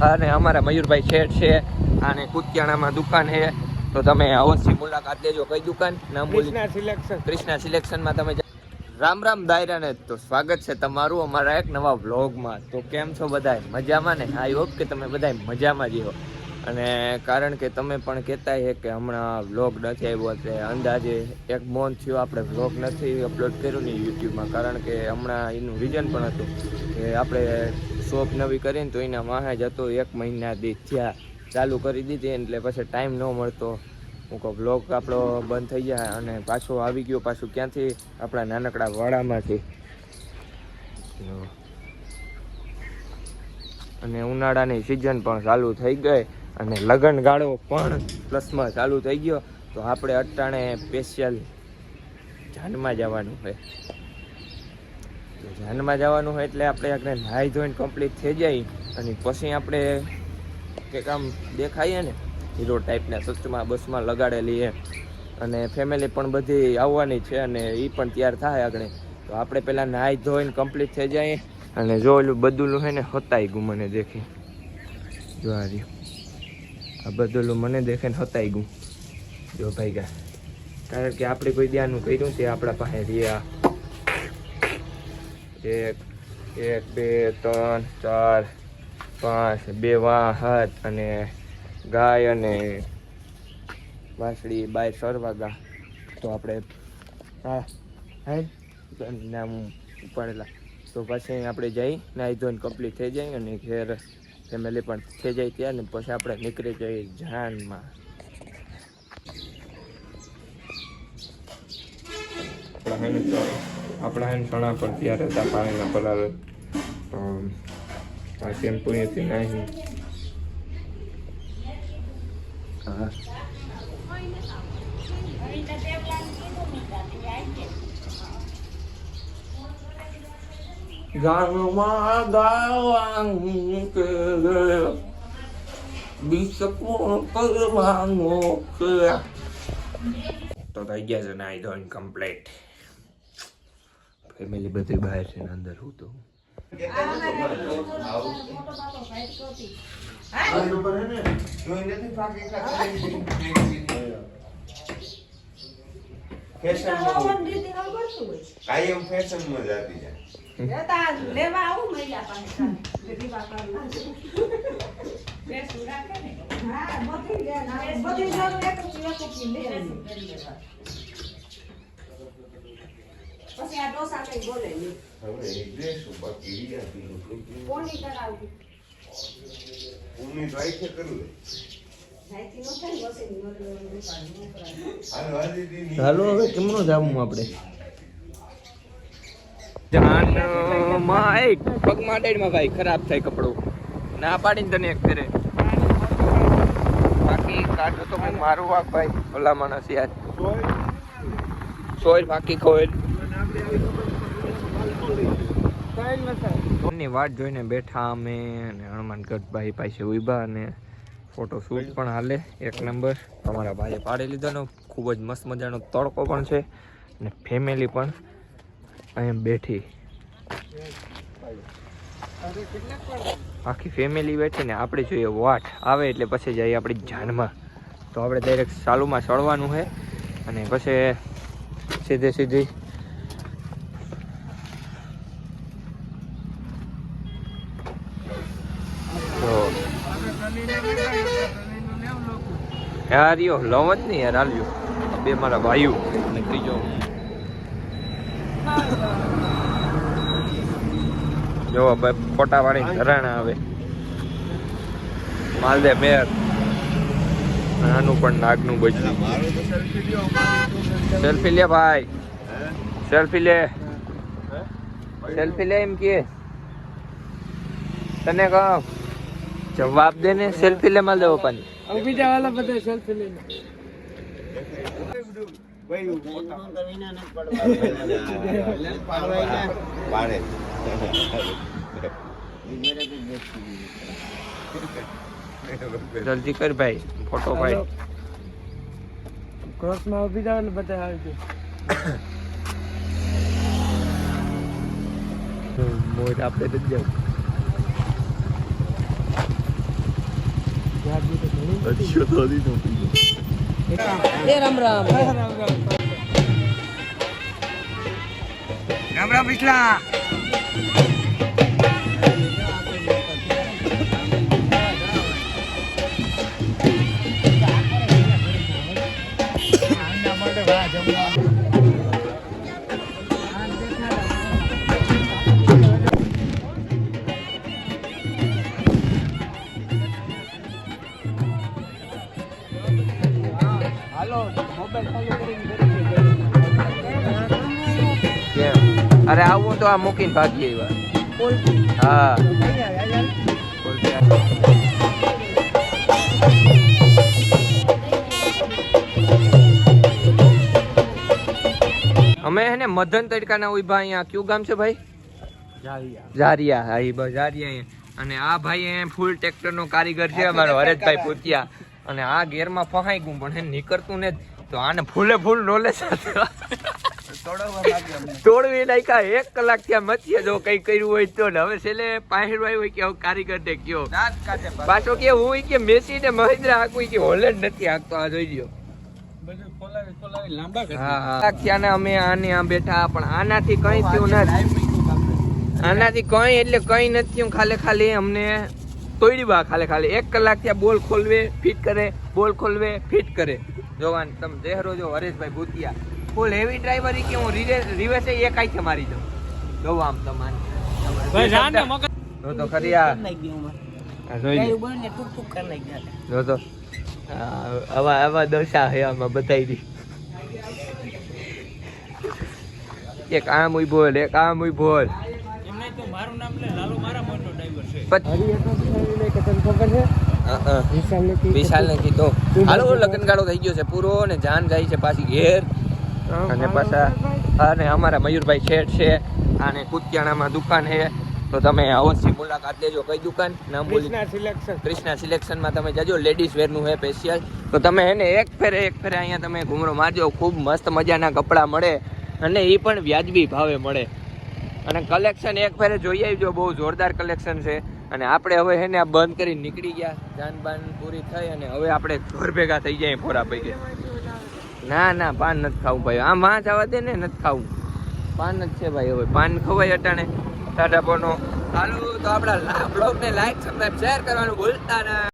અને અમારા મયુરભાઈ શેઠ છે અને કુતિયાણામાં દુકાન છે. તો તમે અવશ્ય મુલાકાત લેજો કઈ દુકાન? નામ કૃષ્ણા સિલેક્શન. કૃષ્ણા સિલેક્શનમાં તમે રામ રામ દાયરાને તો સ્વાગત છે તમારું અમારા એક નવા વ્લોગમાં. તો કેમ છો બધાય? મજામાં ને? આઈ હોપ કે તમે બધાય મજામાં જ અને કારણ કે તમે પણ કહેતા છે કે હમણાં વ્લોગ નથી આવ્યો એટલે અંદાજે એક મોન થયો આપણે વ્લોગ નથી અપલોડ કર્યું ને યુટ્યુબમાં કારણ કે હમણાં એનું રીઝન પણ હતું કે આપણે શોપ નવી કરીને તો એના માહે જ હતો. એક મહિના દી થયા, ચાલુ કરી દીધી એટલે પછી ટાઈમ ન મળતો. હું કહું બ્લોગ આપણો બંધ થઈ જાય અને પાછો આવી ગયો, પાછું ક્યાંથી? આપણા નાનકડા વાડામાંથી. અને ઉનાળાની સિઝન પણ ચાલુ થઈ ગઈ અને લગન ગાળો પણ પ્લસમાં ચાલુ થઈ ગયો. તો આપણે અટાણે સ્પેશિયલ જાનમાં જવાનું છે. તો જાનમાં જવાનું હોય એટલે આપણે આપણે નાહી ધોઈને કમ્પ્લીટ થઈ જાય અને પછી આપણે કંઈક આમ દેખાઈએ ને હીરો ટાઈપના સચમાં બસમાં લગાડેલી એ અને ફેમિલી પણ બધી આવવાની છે અને એ પણ તૈયાર થાય આગળ. તો આપણે પહેલાં નાહી ધોઈને કમ્પ્લીટ થઈ જાય અને જો ઓલું બદલું હોય ને હતાઈ ગયું મને દેખી. જો આ રહ્યું. આ બદલું મને દેખે ને હતાઈ ગયું જો ભાઈ ગયા કારણ કે આપણે કોઈ ધ્યાનનું કર્યું તે આપણા પાસે રહ્યા. એક એક, બે, ત્રણ, ચાર, પાંચ, બે વાહત અને ગાય અને વાસળી બાય સરવાગા. તો આપણે, હા નામ ઉપાડેલા. તો પછી આપણે જઈ, નાહી ધોઈને કમ્પ્લીટ થઈ જાય અને ઘેર ફેમિલી પણ થઈ જાય ત્યાં ને પછી આપણે નીકળી જઈએ જાનમાં. આપણા હેન આપણા હેન સણા પણ ત્યારે હતા પાણીના પલાવે તો આ શેમ્પુ અહીંયાથી નાહી ગાનમાં ગાવાનું કે. તો થઈ ગયા છે નાઈ ધોઈને કમ્પ્લીટ ફેમિલી બધી બહાર છે ને અંદર હું તો. કાયમ ફેશનમાં જાતી જાય. લેવા આવું મહિલા પાસે હા બધી લે. બધી જરૂર એક એક એક લે પછી આ ડોસા કઈ બોલે નહીં. હવે એક ડ્રેસ બાકી રહ્યા પીલું કોની ઉની છે કરવું નાઈથી નો થાય વસીની મતલબ રૂપાની મોકલાય હાલો હાલી દી ચાલો હવે કેમનું જાવું આપણે? જાનમાં એ પગમાં અડાડમાં ભાઈ ખરાબ થાય કપડું. ના પાડીને તને એક ફેરે. બાકી કાઢો તો હું મારું વાક ભાઈ ભલા માણસ યાર. સોય. બાકી ખોય ની વાટ જોઈને બેઠા અમે અને હનુમાનગઢભાઈ પાસે ઊભા અને ફોટો શૂટ પણ હાલે. એક નંબર તમારા ભાઈએ પાડી લીધાનો ખૂબ જ મસ્ત મજાનો તડકો પણ છે અને ફેમિલી પણ અહીંયા બેઠી. આખી ફેમિલી બેઠી ને આપણે જોઈએ વાટ. આવે એટલે પછી જઈએ આપણી જાનમાં. તો આપણે ડાયરેક્ટ ચાલુમાં ચડવાનું છે અને પછી સીધે સીધી તો યાર યો લવ જ નહીં યાર હાલ્યો બે મારા ભાઈઓ. અને ત્રીજો જો ભાઈ ફોટા વાળી ઘરાણા આવે. માલદે મેર. નાનું પણ નાગનું બચ્યું સેલ્ફી લે ભાઈ. સેલ્ફી લે. સેલ્ફી લે એમ કે. તને કહો. જવાબ દે ને સેલ્ફી લે માલ દેવો પાણી બીજા વાળા બધા સેલ્ફી લે જલ્દી કર ભાઈ ફોટો ક્રોસમાં ઊભી જાવ એટલે બધા આવજો મોજ આપણે જ જાવ રામ રામ પિછલા કેમ અરે આવું તો આ મૂકીને ભાગી આવ્યા. હા. અમે હે ને મધન તડકાના ઊભા અહીંયા. કયું ગામ છે ભાઈ? જારિયા. હા અહીંયા. અને આ ભાઈ અહીંયા ફૂલ ટ્રેક્ટર નો કારીગર છે અમારો હરેશભાઈ પૂતિયા. અને આ ગેરમાં ફહાઈ ગયું પણ નીકળતું ને તો આને ફૂલે ફૂલ નોલેજ તોડવી નાખ્યા એક કલાક ત્યાં મચીએ જો કઈ કર્યું હોય તો. હવે છેલ્લે પાહેરવાય હોય કે કારીગર ને કયો. પાછો કે હું કે મેસી ને મહિન્દ્રા હાકું કે હોલેન્ડ નથી હાકતો આ જોઈ લ્યો. અમે આને આ બેઠા પણ આનાથી કઈ થયું નથી. આનાથી કઈ એટલે કઈ નથી ખાલી ખાલી અમને તોડી બા ખાલી ખાલી. એક કલાક ત્યાં બોલ ખોલવે ફિટ કરે બોલ ખોલવે ફિટ કરે. જોવાન તમે જહેરો જો હરેશભાઈ ભૂતિયા. ફૂલ હેવી ડ્રાઈવર કે હું રિવર્સ એક આઈ છે મારી દઉં જોવો આમ તમારે. જો તો ખરી આ આ જોઈ લો. જો તો. આવા આવા દશા હે આમાં બતાવી દી. એક આમ ઉઈ બોલ એક આમ વિશાલ ને કીધો. હાલો લગ્નગાળો થઈ ગયો છે પૂરો ને જાન જાય છે પાછી ઘેર. અને પાછા અને અમારા મયુરભાઈ શેઠ છે. અને કુતિયાણામાં દુકાન છે. તો તમે અવશ્ય મુલાકાત લેજો કઈ દુકાન? નામ બોલી. સિલેક્શન. કૃષ્ણા સિલેક્શનમાં તમે જજો. લેડીઝ વેરનું છે સ્પેશિયલ તો તમે એને એક ફેરે એક ફેરે અહીંયા તમે ઘૂમરો મારજો. ખૂબ મસ્ત મજાના કપડાં મળે અને એ પણ વ્યાજબી ભાવે મળે. અને કલેક્શન એક ફેરે જોઈ આવજો. બહુ જોરદાર કલેક્શન છે. અને આપણે હવે છે ને આ બંધ કરી નીકળી ગયા. જાનબાન પૂરી થઈ અને હવે આપણે ઘર ભેગા થઈ જાય ફોરા પૈકી. ના ના, પાન નથી ખાવું ભાઈ. આમ વાં જવા દે ને, નથી ખાવું. પાન જ છે ભાઈ હવે. પાન ખવાય અટાણે. ટાટા પોનો. હાલો, તો આપણા બ્લોગને લાઈક સબસ્ક્રાઈબ શેર કરવાનું ભૂલતા ના.